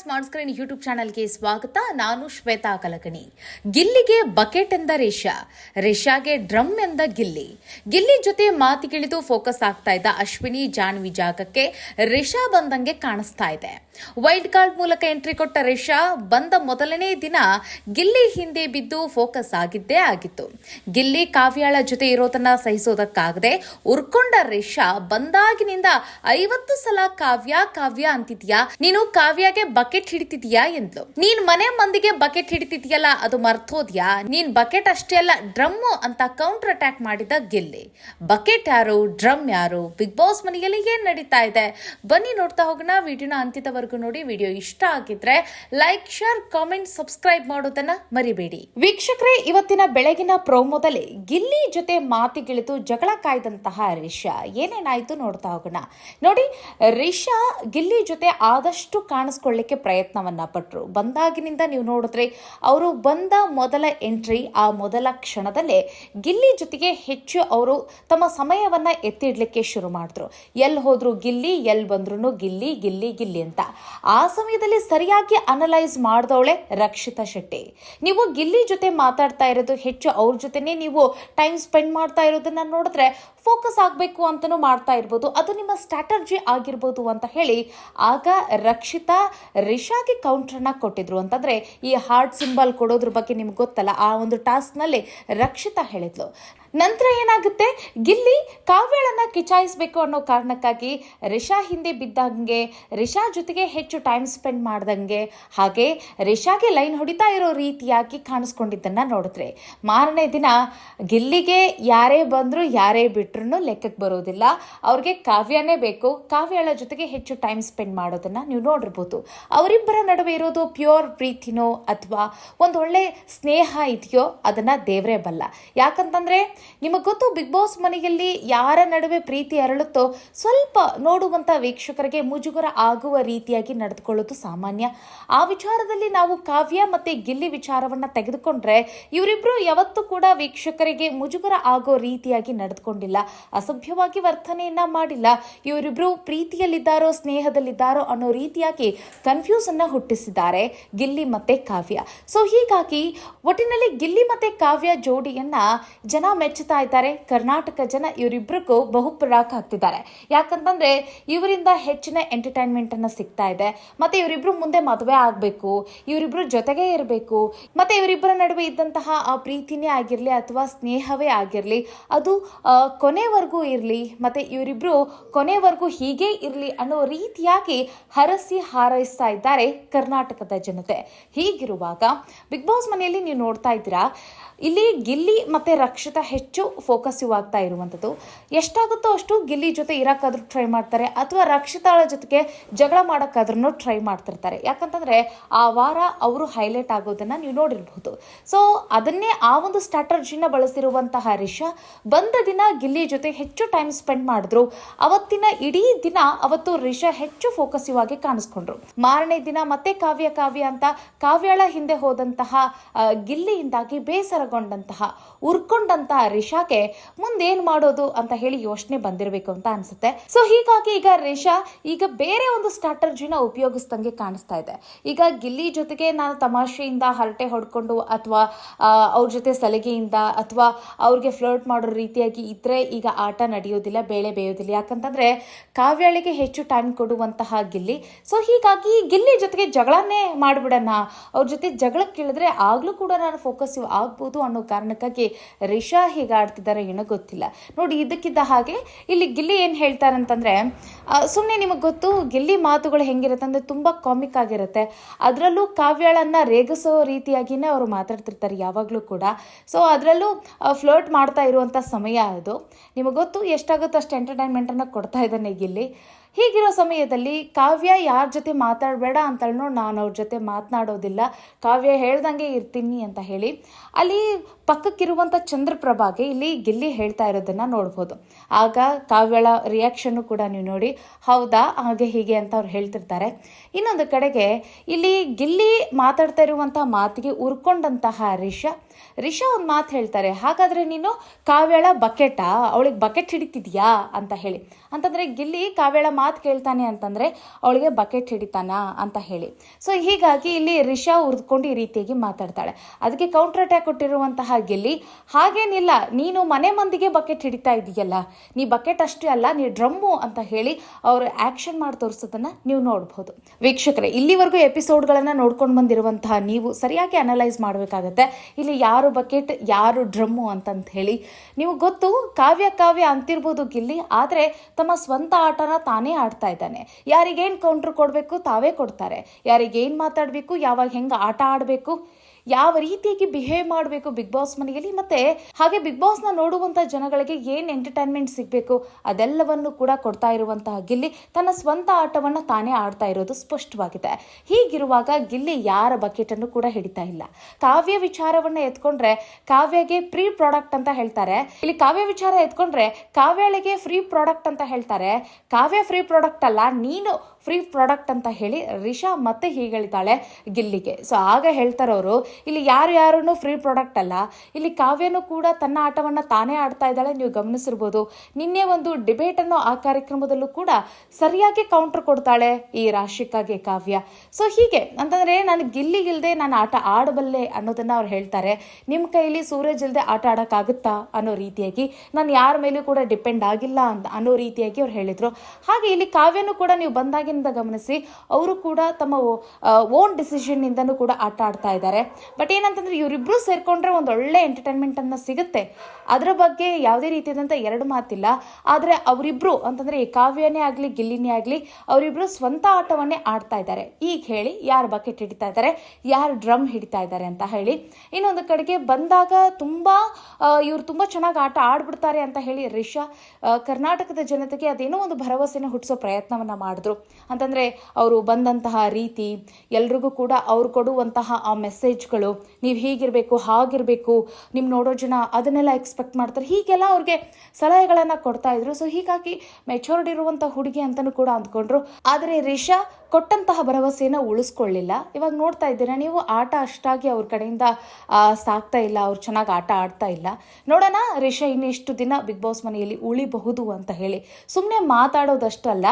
Smart screen YouTube ಚಾನಲ್ಗೆ ಸ್ವಾಗತ. ನಾನು ಶ್ವೇತಾ ಕಲಕಣಿ. ಗಿಲ್ಲಿಗೆ ಬಕೆಟ್ ಎಂದ ರೇಷಾ ರೇಷಾಗೆ ಡ್ರಮ್ ಎಂದ ಗಿಲ್ಲಿ. ಗಿಲ್ಲಿ ಜೊತೆ ಮಾತಿಗಿಳಿದು ಫೋಕಸ್ ಆಗ್ತಾ ಇದ್ದ ಅಶ್ವಿನಿ ಜಾನ್ವಿ ಜಾಗಕ್ಕೆ ರೇಷಾ ಬಂದಂಗೆ ಕಾಣಿಸ್ತಾ ಇದೆ. ವೈಲ್ಡ್ ಕಾರ್ಡ್ ಮೂಲಕ ಎಂಟ್ರಿ ಕೊಟ್ಟ ರೇಷಾ ಬಂದ ಮೊದಲನೇ ದಿನ ಗಿಲ್ಲಿ ಹಿಂದೆ ಬಿದ್ದು ಫೋಕಸ್ ಆಗಿದ್ದೇ ಆಗಿತ್ತು. ಗಿಲ್ಲಿ ಕಾವ್ಯಾಳ ಜೊತೆ ಇರೋದನ್ನ ಸಹಿಸೋದಕ್ಕಾಗದೆ ಉರ್ಕೊಂಡ ರೇಷಾ ಬಂದಾಗಿನಿಂದ ಐವತ್ತು ಸಲ ಕಾವ್ಯ ಕಾವ್ಯ ಅಂತಿದ್ಯಾ? ನೀನು ಕಾವ್ಯಗೆ ಬಕೆಟ್ ಹಿಡಿತಿದ್ಯಾ ಎಂದ್ಲು. ನೀನ್ ಮನೆ ಮಂದಿಗೆ ಬಕೆಟ್ ಹಿಡಿತಿದ್ಯಲ್ಲ, ಅದು ಮರ್ತೋದ್ಯಾ? ನೀನ್ ಬಕೆಟ್ ಅಷ್ಟೇ ಅಲ್ಲ ಡ್ರಮ್ ಅಂತ ಕೌಂಟರ್ ಅಟ್ಯಾಕ್ ಮಾಡಿದ ಗಿಲ್ಲಿ. ಬಕೆಟ್ ಯಾರು, ಡ್ರಮ್ ಯಾರು? ಬಿಗ್ ಬಾಸ್ ಮನೆಯಲ್ಲಿ ಏನ್ ನಡೀತಾ ಇದೆ? ಬನ್ನಿ ನೋಡ್ತಾ ಹೋಗೋಣ, ವಿಡಿಯೋನ ಅಂತ್ಯದವರೆಗೂ ನೋಡಿ. ವಿಡಿಯೋ ಇಷ್ಟ ಆಗಿದ್ರೆ ಲೈಕ್ ಶೇರ್ ಕಾಮೆಂಟ್ ಸಬ್ಸ್ಕ್ರೈಬ್ ಮಾಡೋದನ್ನ ಮರಿಬೇಡಿ. ವೀಕ್ಷಕರೇ, ಇವತ್ತಿನ ಬೆಳಗಿನ ಪ್ರೋಮೋದಲ್ಲಿ ಗಿಲ್ಲಿ ಜೊತೆ ಮಾತಿಗಿಳಿದು ಜಗಳ ಕಾಯ್ದಂತಹ ರಿಷಾ. ಏನೇನಾಯ್ತು ನೋಡ್ತಾ ಹೋಗೋಣ. ನೋಡಿ, ರಿಷಾ ಗಿಲ್ಲಿ ಜೊತೆ ಆದಷ್ಟು ಕಾಣಿಸ್ಕೊಳ್ಳಿಕ್ಕೆ ಪ್ರಯತ್ನವನ್ನ ಪಟ್ಟರು ಬಂದಾಗಿನಿಂದ ನೀವು ನೋಡಿದ್ರೆ ಅವರು ಬಂದ ಮೊದಲ ಎಂಟ್ರಿ ಆ ಮೊದಲ ಕ್ಷಣದಲ್ಲೇ ಗಿಲ್ಲಿ ಜೊತೆಗೆ ಹೆಚ್ಚು ಅವರು ತಮ್ಮ ಸಮಯವನ್ನ ಎತ್ತಿಡ್ಲಿಕ್ಕೆ ಶುರು ಮಾಡಿದ್ರು. ಎಲ್ಲಿ ಹೋದ್ರು ಗಿಲ್ಲಿ ಎಲ್ಲಿ ಬಂದ್ರು ಗಿಲ್ಲಿ ಗಿಲ್ಲಿ ಗಿಲ್ಲಿ ಅಂತ. ಆ ಸಮಯದಲ್ಲಿ ಸರಿಯಾಗಿ ಅನಲೈಸ್ ಮಾಡಿದವಳೆ ರಕ್ಷಿತಾ ಶೆಟ್ಟಿ. ನೀವು ಗಿಲ್ಲಿ ಜೊತೆ ಮಾತಾಡ್ತಾ ಇರೋದು, ಹೆಚ್ಚು ಅವ್ರ ಜೊತೆನೇ ನೀವು ಟೈಮ್ ಸ್ಪೆಂಡ್ ಮಾಡ್ತಾ ಇರೋದನ್ನ ನೋಡಿದ್ರೆ ಫೋಕಸ್ ಆಗಬೇಕು ಅಂತಲೂ ಮಾಡ್ತಾ ಇರ್ಬೋದು. ಅದು ನಿಮ್ಮ ಸ್ಟ್ರಾಟರ್ಜಿ ಆಗಿರ್ಬೋದು ಅಂತ ಹೇಳಿ ಆಗ ರಕ್ಷಿತಾ ರಿಷಾಗೆ ಕೌಂಟ್ರನ್ನ ಕೊಟ್ಟಿದ್ರು ಅಂತಂದ್ರೆ ಈ ಹಾರ್ಟ್ ಸಿಂಬಲ್ ಕೊಡೋದ್ರ ಬಗ್ಗೆ ನಿಮ್ಗೆ ಗೊತ್ತಲ್ಲ? ಆ ಒಂದು ಟಾಸ್ಕ್ನಲ್ಲಿ ರಕ್ಷಿತಾ ಹೇಳಿದ್ಲು. ನಂತರ ಏನಾಗುತ್ತೆ? ಗಿಲ್ಲಿ ಕಾವ್ಯಾಳನ್ನ ಕಿಚಾಯಿಸಬೇಕು ಅನ್ನೋ ಕಾರಣಕ್ಕಾಗಿ ರಿಷಾ ಹಿಂದೆ ಬಿದ್ದಂಗೆ ರಿಷಾ ಜೊತೆಗೆ ಹೆಚ್ಚು ಟೈಮ್ ಸ್ಪೆಂಡ್ ಮಾಡ್ದಂಗೆ, ಹಾಗೆ ರಿಷಾಗೆ ಲೈನ್ ಹೊಡಿತಾ ಇರೋ ರೀತಿಯಾಗಿ ಕಾಣಿಸ್ಕೊಂಡಿದ್ದನ್ನ ನೋಡಿದ್ರೆ. ಮಾರನೇ ದಿನ ಗಿಲ್ಲಿಗೆ ಯಾರೇ ಬಂದರೂ ಯಾರೇ ಬಿಟ್ರು ಲೆಕ್ಕಕ್ಕೆ ಬರೋದಿಲ್ಲ. ಅವ್ರಿಗೆ ಕಾವ್ಯನೇ ಬೇಕು. ಕಾವ್ಯಳ ಜೊತೆಗೆ ಹೆಚ್ಚು ಟೈಮ್ ಸ್ಪೆಂಡ್ ಮಾಡೋದನ್ನ ನೀವು ನೋಡಿರ್ಬೋದು. ಅವರಿಬ್ಬರ ನಡುವೆ ಇರೋದು ಪ್ಯೂರ್ ಪ್ರೀತಿನೋ ಅಥವಾ ಒಂದು ಒಳ್ಳೆ ಸ್ನೇಹ ಇದೆಯೋ ಅದನ್ನ ದೇವರೇ ಬಲ್ಲ. ಯಾಕಂತಂದ್ರೆ ನಿಮಗೆ ಗೊತ್ತು ಬಿಗ್ ಬಾಸ್ ಮನೆಯಲ್ಲಿ ಯಾರ ನಡುವೆ ಪ್ರೀತಿ ಅರಳುತ್ತೋ ಸ್ವಲ್ಪ ನೋಡುವಂತ ವೀಕ್ಷಕರಿಗೆ ಮುಜುಗರ ಆಗುವ ರೀತಿಯಾಗಿ ನಡೆದುಕೊಳ್ಳೋದು ಸಾಮಾನ್ಯ. ಆ ವಿಚಾರದಲ್ಲಿ ನಾವು ಕಾವ್ಯ ಮತ್ತೆ ಗಿಲ್ಲಿ ವಿಚಾರವನ್ನ ತೆಗೆದುಕೊಂಡ್ರೆ ಇವರಿಬ್ಬರು ಯಾವತ್ತೂ ಕೂಡ ವೀಕ್ಷಕರಿಗೆ ಮುಜುಗರ ಆಗೋ ರೀತಿಯಾಗಿ ನಡೆದುಕೊಂಡಿಲ್ಲ. ಅಸಭ್ಯವಾಗಿ ವರ್ತನೆಯನ್ನ ಮಾಡಿಲ್ಲ. ಇವರಿಬ್ಬರು ಪ್ರೀತಿಯಲ್ಲಿದ್ದಾರೋ, ಸ್ನೇಹದಲ್ಲಿದ್ದಾರೋ ಅನ್ನೋ ರೀತಿಯಾಗಿ ಕನ್ಫ್ಯೂಸ್ ಅನ್ನ ಹುಟ್ಟಿಸಿದ್ದಾರೆ ಗಿಲ್ಲಿ ಮತ್ತೆ ಕಾವ್ಯ. ಸೊ ಹೀಗಾಗಿ ಒಟ್ಟಿನಲ್ಲಿ ಗಿಲ್ಲಿ ಮತ್ತೆ ಕಾವ್ಯ ಜೋಡಿಯನ್ನ ಜನ ಮೆಚ್ಚುತ್ತಾ ಇದ್ದಾರೆ. ಕರ್ನಾಟಕ ಜನ ಇವರಿಬ್ಬರಿಗೂ ಬಹುಪರಾಕ್ ಆಗ್ತಿದ್ದಾರೆ. ಯಾಕಂತಂದ್ರೆ ಇವರಿಂದ ಹೆಚ್ಚಿನ ಎಂಟರ್ಟೈನ್ಮೆಂಟ್ ಅನ್ನ ಸಿಗ್ತಾ ಇದೆ. ಮತ್ತೆ ಇವರಿಬ್ರು ಮುಂದೆ ಮದುವೆ ಆಗಬೇಕು. ಇವರಿಬ್ರು ಜೊತೆಗೆ ಇರಬೇಕು. ಮತ್ತೆ ಇವರಿಬ್ಬರ ನಡುವೆ ಇದ್ದಂತಹ ಆ ಪ್ರೀತಿನೇ ಆಗಿರಲಿ ಅಥವಾ ಸ್ನೇಹವೇ ಆಗಿರಲಿ, ಅದು ಕೊನೆವರೆಗೂ ಇರಲಿ, ಮತ್ತೆ ಇವರಿಬ್ರು ಕೊನೆವರೆಗೂ ಹೀಗೆ ಇರಲಿ ಅನ್ನೋ ರೀತಿಯಾಗಿ ಹರಸಿ ಹಾರೈಸ್ತಾ ಇದ್ದಾರೆ ಕರ್ನಾಟಕದ ಜನತೆ. ಹೀಗಿರುವಾಗ, ಬಿಗ್ ಬಾಸ್ ಮನೆಯಲ್ಲಿ ನೀವು ನೋಡ್ತಾ ಇದ್ದೀರಾ, ಇಲ್ಲಿ ಗಿಲ್ಲಿ ಮತ್ತೆ ರಕ್ಷಿತಾ ಹೆಚ್ಚು ಫೋಕಸಿವ್ ಆಗ್ತಾ ಇರುವಂಥದ್ದು. ಎಷ್ಟಾಗುತ್ತೋ ಅಷ್ಟು ಗಿಲ್ಲಿ ಜೊತೆ ಇರೋಕ್ಕಾದ್ರೂ ಟ್ರೈ ಮಾಡ್ತಾರೆ, ಅಥವಾ ರಕ್ಷಿತಾಳ ಜೊತೆಗೆ ಜಗಳ ಮಾಡೋಕ್ಕಾದ್ರೂ ಟ್ರೈ ಮಾಡ್ತಿರ್ತಾರೆ. ಯಾಕಂತಂದ್ರೆ ಆ ವಾರ ಅವರು ಹೈಲೈಟ್ ಆಗೋದನ್ನ ನೀವು ನೋಡಿರ್ಬಹುದು ಸೊ ಅದನ್ನೇ ಆ ಒಂದು ಸ್ಟ್ರಾಟರ್ಜಿನ ಬಳಸಿರುವಂತಹ ರಿಷಾ, ಬಂದ ದಿನ ಗಿಲ್ಲಿ ಜೊತೆ ಹೆಚ್ಚು ಟೈಮ್ ಸ್ಪೆಂಡ್ ಮಾಡಿದ್ರು. ಅವತ್ತಿನ ಇಡೀ ದಿನ ಅವತ್ತು ರಿಷಾ ಹೆಚ್ಚು ಫೋಕಸಿವ್ ಆಗಿ ಕಾಣಿಸ್ಕೊಂಡ್ರು. ಮಾರನೇ ದಿನ ಮತ್ತೆ ಕಾವ್ಯ ಕಾವ್ಯ ಅಂತ ಕಾವ್ಯಾಳ ಹಿಂದೆ ಹೋದಂತಹ ಗಿಲ್ಲಿಯಿಂದಾಗಿ ಬೇಸರಗೊಂಡಂತಹ, ಉರ್ಕೊಂಡಂತಹ ರಿಷಾಗೆ ಮುಂದೇನ್ ಮಾಡೋದು ಅಂತ ಹೇಳಿ ಯೋಚನೆ ಬಂದಿರಬೇಕು ಅಂತ ಅನ್ಸುತ್ತೆ. ಸೊ ಹೀಗಾಗಿ ಈಗ ರಿಷಾ ಈಗ ಬೇರೆ ಒಂದು ಸ್ಟ್ರಾಟರ್ಜಿನ ಉಪಯೋಗಿಸ್ದಂಗೆ ಕಾಣಿಸ್ತಾ ಇದೆ. ಈಗ ಗಿಲ್ಲಿ ಜೊತೆಗೆ ನಾನು ತಮಾಷೆಯಿಂದ ಹರಟೆ ಹೊಡ್ಕೊಂಡು ಅಥವಾ ಅವ್ರ ಜೊತೆ ಸಲಿಗೆಯಿಂದ ಅಥವಾ ಅವ್ರಿಗೆ ಫ್ಲರ್ಟ್ ಮಾಡೋ ರೀತಿಯಾಗಿ ಇದ್ರೆ ಈಗ ಆಟ ನಡೆಯೋದಿಲ್ಲ, ಬೇಳೆ ಬೇಯೋದಿಲ್ಲ. ಯಾಕಂತಂದ್ರೆ ಕಾವ್ಯಾಳಿಗೆ ಹೆಚ್ಚು ಟೈಮ್ ಕೊಡುವಂತಹ ಗಿಲ್ಲಿ. ಸೊ ಹೀಗಾಗಿ ಗಿಲ್ಲಿ ಜೊತೆಗೆ ಜಗಳನ್ನೇ ಮಾಡ್ಬಿಡೋಣ. ಅವ್ರ ಜೊತೆ ಜಗಳಕ್ಕೆ ಕೇಳಿದ್ರೆ ಆಗ್ಲೂ ಕೂಡ ನಾನು ಫೋಕಸ್ ಆಗ್ಬೋದು ಅನ್ನೋ ಕಾರಣಕ್ಕಾಗಿ ರಿಷಾ ಹೀಗೆ ಆಡ್ತಿದ್ದಾರೆ ಏನೋ ಗೊತ್ತಿಲ್ಲ. ನೋಡಿ, ಇದಕ್ಕಿದ್ದ ಹಾಗೆ ಇಲ್ಲಿ ಗಿಲ್ಲಿ ಏನು ಹೇಳ್ತಾರೆ ಅಂತಂದ್ರೆ ಸುಮ್ಮನೆ ನಿಮಗೆ ಗೊತ್ತು, ಗಿಲ್ಲಿ ಮಾತುಗಳು ಹೆಂಗಿರುತ್ತೆ ಅಂದರೆ ತುಂಬ ಕಾಮಿಕ್ ಆಗಿರುತ್ತೆ. ಅದರಲ್ಲೂ ಕಾವ್ಯಾಳನ್ನು ರೇಗಿಸೋ ರೀತಿಯಾಗಿಯೇ ಅವರು ಮಾತಾಡ್ತಿರ್ತಾರೆ ಯಾವಾಗಲೂ ಕೂಡ. ಸೊ ಅದರಲ್ಲೂ ಫ್ಲೋಟ್ ಮಾಡ್ತಾ ಇರುವಂಥ ಸಮಯ ಅದು. ನಿಮಗೆ ಗೊತ್ತು ಎಷ್ಟಾಗುತ್ತೋ ಅಷ್ಟು ಎಂಟರ್ಟೈನ್ಮೆಂಟನ್ನು ಕೊಡ್ತಾ ಇದ್ದಾನೆ ಗಿಲ್ಲಿ. ಹೀಗಿರೋ ಸಮಯದಲ್ಲಿ ಕಾವ್ಯ ಯಾರ ಜೊತೆ ಮಾತಾಡಬೇಡ ಅಂತೇಳಿ ನಾನು ಅವ್ರ ಜೊತೆ ಮಾತನಾಡೋದಿಲ್ಲ. ಕಾವ್ಯ ಹೇಳ್ದಂಗೆ ಇರ್ತೀನಿ ಅಂತ ಹೇಳಿ. ಅಲ್ಲಿ ಪಕ್ಕಕ್ಕಿರುವಂಥ ಚಂದ್ರಪ್ರಭಾಗೆ ಇಲ್ಲಿ ಗಿಲ್ಲಿ ಹೇಳ್ತಾ ಇರೋದನ್ನು ನೋಡ್ಬೋದು. ಆಗ ಕಾವ್ಯಳ ರಿಯಾಕ್ಷನ್ನು ಕೂಡ ನೀವು ನೋಡಿ, ಹೌದಾ, ಹಾಗೆ ಹೀಗೆ ಅಂತ ಅವ್ರು ಹೇಳ್ತಿರ್ತಾರೆ. ಇನ್ನೊಂದು ಕಡೆಗೆ ಇಲ್ಲಿ ಗಿಲ್ಲಿ ಮಾತಾಡ್ತಾ ಇರುವಂಥ ಮಾತಿಗೆ ಉರ್ಕೊಂಡಂತಹ ರಿಷಾ. ರಿಷಾ ಒಂದು ಮಾತು ಹೇಳ್ತಾರೆ, ಹಾಗಾದರೆ ನೀನು ಕಾವ್ಯಳ ಬಕೆಟಾ? ಅವಳಿಗೆ ಬಕೆಟ್ ಹಿಡಿತಿದ್ಯಾ? ಅಂತ ಹೇಳಿ. ಅಂತಂದರೆ ಗಿಲ್ಲಿ ಕಾವ್ಯಾಳ ಮಾತು ಕೇಳ್ತಾನೆ ಅಂತಂದರೆ ಅವಳಿಗೆ ಬಕೆಟ್ ಹಿಡಿತಾನ ಅಂತ ಹೇಳಿ. ಸೊ ಹೀಗಾಗಿ ಇಲ್ಲಿ ರಿಷಾ ಉರ್ದ್ಕೊಂಡು ಈ ರೀತಿಯಾಗಿ ಮಾತಾಡ್ತಾಳೆ. ಅದಕ್ಕೆ ಕೌಂಟರ್ ಅಟ್ಯಾಕ್ ಕೊಟ್ಟಿರುವಂತಹ ಗಿಲ್ಲಿ, ಹಾಗೇನಿಲ್ಲ, ನೀನು ಮನೆ ಮಂದಿಗೆ ಬಕೆಟ್ ಹಿಡಿತಾ ಇದೆಯಲ್ಲ. ನೀ ಬಕೆಟ್ ಅಷ್ಟೇ ಅಲ್ಲ, ನೀ ಡ್ರಮ್ಮು ಅಂತ ಹೇಳಿ ಅವರು ಆ್ಯಕ್ಷನ್ ಮಾಡಿ ತೋರಿಸೋದನ್ನ ನೀವು ನೋಡ್ಬೋದು. ವೀಕ್ಷಕರೇ, ಇಲ್ಲಿವರೆಗೂ ಎಪಿಸೋಡ್ಗಳನ್ನು ನೋಡ್ಕೊಂಡು ಬಂದಿರುವಂತಹ ನೀವು ಸರಿಯಾಗಿ ಅನಲೈಸ್ ಮಾಡಬೇಕಾಗತ್ತೆ. ಇಲ್ಲಿ ಯಾರು ಬಕೆಟ್, ಯಾರು ಡ್ರಮ್ಮು ಅಂತಂತ ಹೇಳಿ. ನೀವು ಗೊತ್ತು, ಕಾವ್ಯ ಕಾವ್ಯ ಅಂತಿರ್ಬೋದು ಗಿಲ್ಲಿ, ಆದರೆ ತಮ್ಮ ಸ್ವಂತ ಆಟನ ತಾನೇ ಆಡ್ತಾ ಇದ್ದಾನೆ. ಯಾರಿಗೇನು ಕೌಂಟ್ರ್ ಕೊಡಬೇಕು ತಾವೇ ಕೊಡ್ತಾರೆ. ಯಾರಿಗೇನು ಮಾತಾಡಬೇಕು ಯಾವಾಗ ಹೆಂಗೆ ಆಟ ಆಡಬೇಕು ಯಾವ ರೀತಿಯಾಗಿ ಬಿಹೇವ್ ಮಾಡಬೇಕು ಬಿಗ್ ಬಾಸ್ ಮನೆಯಲ್ಲಿ ಮತ್ತೆ ಹಾಗೆ ಬಿಗ್ ಬಾಸ್ನ ನೋಡುವಂಥ ಜನಗಳಿಗೆ ಏನು ಎಂಟರ್ಟೈನ್ಮೆಂಟ್ ಸಿಗಬೇಕು ಅದೆಲ್ಲವನ್ನು ಕೂಡ ಕೊಡ್ತಾ ಇರುವಂತಹ ಗಿಲ್ಲಿ ತನ್ನ ಸ್ವಂತ ಆಟವನ್ನು ತಾನೇ ಆಡ್ತಾ ಇರೋದು ಸ್ಪಷ್ಟವಾಗಿದೆ. ಹೀಗಿರುವಾಗ ಗಿಲ್ಲಿ ಯಾರ ಬಕೆಟನ್ನು ಕೂಡ ಹಿಡಿತಾ ಇಲ್ಲ. ಕಾವ್ಯ ವಿಚಾರವನ್ನ ಎತ್ಕೊಂಡ್ರೆ ಕಾವ್ಯಗೆ ಫ್ರೀ ಪ್ರಾಡಕ್ಟ್ ಅಂತ ಹೇಳ್ತಾರೆ. ಇಲ್ಲಿ ಕಾವ್ಯ ವಿಚಾರ ಎತ್ಕೊಂಡ್ರೆ ಕಾವ್ಯಳಿಗೆ ಫ್ರೀ ಪ್ರಾಡಕ್ಟ್ ಅಂತ ಹೇಳ್ತಾರೆ. ಕಾವ್ಯ ಫ್ರೀ ಪ್ರಾಡಕ್ಟ್ ಅಲ್ಲ, ನೀನು ಫ್ರೀ ಪ್ರಾಡಕ್ಟ್ ಅಂತ ಹೇಳಿ ರಿಷಾ ಮತ್ತೆ ಹೀಗೆ ಹೇಳಿದ್ದಾಳೆ ಗಿಲ್ಲಿಗೆ. ಸೊ ಆಗ ಹೇಳ್ತಾರೆ ಅವರು ಇಲ್ಲಿ ಯಾರು ಯಾರೂ ಫ್ರೀ ಪ್ರಾಡಕ್ಟ್ ಅಲ್ಲ. ಇಲ್ಲಿ ಕಾವ್ಯನೂ ಕೂಡ ತನ್ನ ಆಟವನ್ನು ತಾನೇ ಆಡ್ತಾ ಇದ್ದಾಳೆ, ನೀವು ಗಮನಿಸಿರ್ಬೋದು. ನಿನ್ನೆ ಒಂದು ಡಿಬೇಟ್ ಅನ್ನೋ ಆ ಕಾರ್ಯಕ್ರಮದಲ್ಲೂ ಕೂಡ ಸರಿಯಾಗಿ ಕೌಂಟರ್ ಕೊಡ್ತಾಳೆ ಈ ರಾಶಿಕಾಗೆ ಕಾವ್ಯ. ಸೊ ಹೀಗೆ, ಅಂತಂದ್ರೆ ನಾನು ಗಿಲ್ಲಿಗಿಲ್ದೆ ನಾನು ಆಟ ಆಡಬಲ್ಲೆ ಅನ್ನೋದನ್ನ ಅವ್ರು ಹೇಳ್ತಾರೆ. ನಿಮ್ಮ ಕೈಲಿ ಸೂರಜ್ ಇಲ್ಲದೆ ಆಟ ಆಡೋಕ್ಕಾಗುತ್ತಾ ಅನ್ನೋ ರೀತಿಯಾಗಿ. ನಾನು ಯಾರ ಮೇಲೂ ಕೂಡ ಡಿಪೆಂಡ್ ಆಗಿಲ್ಲ ಅಂತ ಅನ್ನೋ ರೀತಿಯಾಗಿ ಅವ್ರು ಹೇಳಿದ್ರು. ಹಾಗೆ ಇಲ್ಲಿ ಕಾವ್ಯನೂ ಕೂಡ ನೀವು ಬಂದಾಗಿನಿಂದ ಗಮನಿಸಿ, ಅವರು ಕೂಡ ತಮ್ಮ ಓನ್ ಡಿಸಿಷನ್ ಇಂದನೂ ಕೂಡ ಆಟ ಆಡ್ತಾ ಇದ್ದಾರೆ. ಬಟ್ ಏನಂತಂದ್ರೆ ಇವರಿಬ್ರು ಸೇರ್ಕೊಂಡ್ರೆ ಒಂದು ಒಳ್ಳೆ ಎಂಟರ್ಟೈನ್ಮೆಂಟ್ ಅನ್ನ ಸಿಗುತ್ತೆ. ಅದರ ಬಗ್ಗೆ ಯಾವುದೇ ರೀತಿಯಾದಂಥ ಎರಡು ಮಾತಿಲ್ಲ. ಆದರೆ ಅವರಿಬ್ರು ಅಂತಂದ್ರೆ ಈ ಕಾವ್ಯನೇ ಆಗಲಿ, ಗಿಲ್ಲಿನೇ ಆಗಲಿ, ಅವರಿಬ್ರು ಸ್ವಂತ ಆಟವನ್ನೇ ಆಡ್ತಾ ಇದ್ದಾರೆ. ಈಗ ಹೇಳಿ ಯಾರು ಬಕೆಟ್ ಹಿಡಿತಾ ಇದ್ದಾರೆ, ಯಾರು ಡ್ರಮ್ ಹಿಡಿತಾ ಇದ್ದಾರೆ ಅಂತ ಹೇಳಿ. ಇನ್ನೊಂದು ಕಡೆಗೆ ಬಂದಾಗ ತುಂಬಾ ಇವ್ರು ತುಂಬಾ ಚೆನ್ನಾಗಿ ಆಟ ಆಡ್ಬಿಡ್ತಾರೆ ಅಂತ ಹೇಳಿ ರಿಷಾ ಕರ್ನಾಟಕದ ಜನತೆಗೆ ಅದೇನೋ ಒಂದು ಭರವಸೆನ ಹುಟ್ಟಿಸೋ ಪ್ರಯತ್ನವನ್ನ ಮಾಡಿದ್ರು. ಅಂತಂದ್ರೆ ಅವರು ಬಂದಂತಹ ರೀತಿ ಎಲ್ರಿಗೂ ಕೂಡ ಅವ್ರು ಕೊಡುವಂತಹ ಆ ಮೆಸೇಜ್ಗಳು ನೀವು ಹೀಗಿರಬೇಕು, ಹಾಗಿರಬೇಕು ನಿಮ್ಮ ನೋಡೋ ಜನ ಅದನ್ನೆಲ್ಲ ಎಕ್ಸ್ಪೆಕ್ಟ್ ಮಾಡ್ತಾರೆ. ಹೀಗೆಲ್ಲ ಅವ್ರಿಗೆ ಸಲಹೆಗಳನ್ನು ಕೊಡ್ತಾ ಇದ್ರು. ಸೊ ಹೀಗಾಗಿ ಮೆಚೂರ್ಡ್ ಇರುವಂಥ ಹುಡುಗಿ ಅಂತಲೂ ಕೂಡ ಅಂದ್ಕೊಂಡ್ರು. ಆದರೆ ರಿಷಾ ಕೊಟ್ಟಂತಹ ಭರವಸೆಯನ್ನು ಉಳಿಸ್ಕೊಳ್ಳಿಲ್ಲ. ಇವಾಗ ನೋಡ್ತಾ ಇದ್ದೀರಾ, ನೀವು ಆಟ ಅಷ್ಟಾಗಿ ಅವ್ರ ಕಡೆಯಿಂದ ಸಾಕ್ತಾ ಇಲ್ಲ, ಅವ್ರು ಚೆನ್ನಾಗಿ ಆಟ ಆಡ್ತಾ ಇಲ್ಲ. ನೋಡೋಣ, ರಿಷಾ ಇನ್ನೆಷ್ಟು ದಿನ ಬಿಗ್ ಬಾಸ್ ಮನೆಯಲ್ಲಿ ಉಳಿಬಹುದು ಅಂತ ಹೇಳಿ. ಸುಮ್ಮನೆ ಮಾತಾಡೋದಷ್ಟಲ್ಲ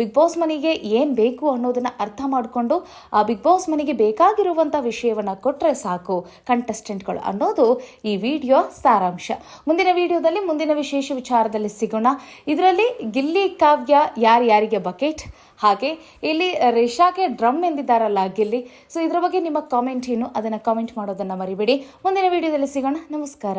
ಬಿಗ್ ಬಾಸ್ ಮನೆಗೆ ಏನು ಬೇಕು ಅನ್ನೋದನ್ನು ಅರ್ಥ ಮಾಡಿಕೊಂಡು, ಆ ಬಿಗ್ ಬಾಸ್ ಮನೆಗೆ ಬೇಕಾಗಿರುವಂಥ ವಿಷಯವನ್ನು ಕೊಟ್ಟರೆ ಸಾಕು ಕಂಟೆಸ್ಟೆಂಟ್ಗಳು ಅನ್ನೋದು ಈ ವಿಡಿಯೋ ಸಾರಾಂಶ. ಮುಂದಿನ ವಿಡಿಯೋದಲ್ಲಿ ಮುಂದಿನ ವಿಶೇಷ ವಿಚಾರದಲ್ಲಿ ಸಿಗೋಣ. ಇದರಲ್ಲಿ ಗಿಲ್ಲಿ ಕಾವ್ಯ ಯಾರ್ಯಾರಿಗೆ ಬಕೆಟ್? ಹಾಗೆ ಇಲ್ಲಿ ರೇಷಾಗೆ ಡ್ರಮ್ ಎಂದಿದ್ದಾರಲ್ಲ ಗಿಲ್ಲಿ. ಸೊ ಇದರ ಬಗ್ಗೆ ನಿಮ್ಮ ಕಾಮೆಂಟ್ ಏನು? ಅದನ್ನು ಕಾಮೆಂಟ್ ಮಾಡೋದನ್ನು ಮರಿಬೇಡಿ. ಮುಂದಿನ ವಿಡಿಯೋದಲ್ಲಿ ಸಿಗೋಣ. ನಮಸ್ಕಾರ.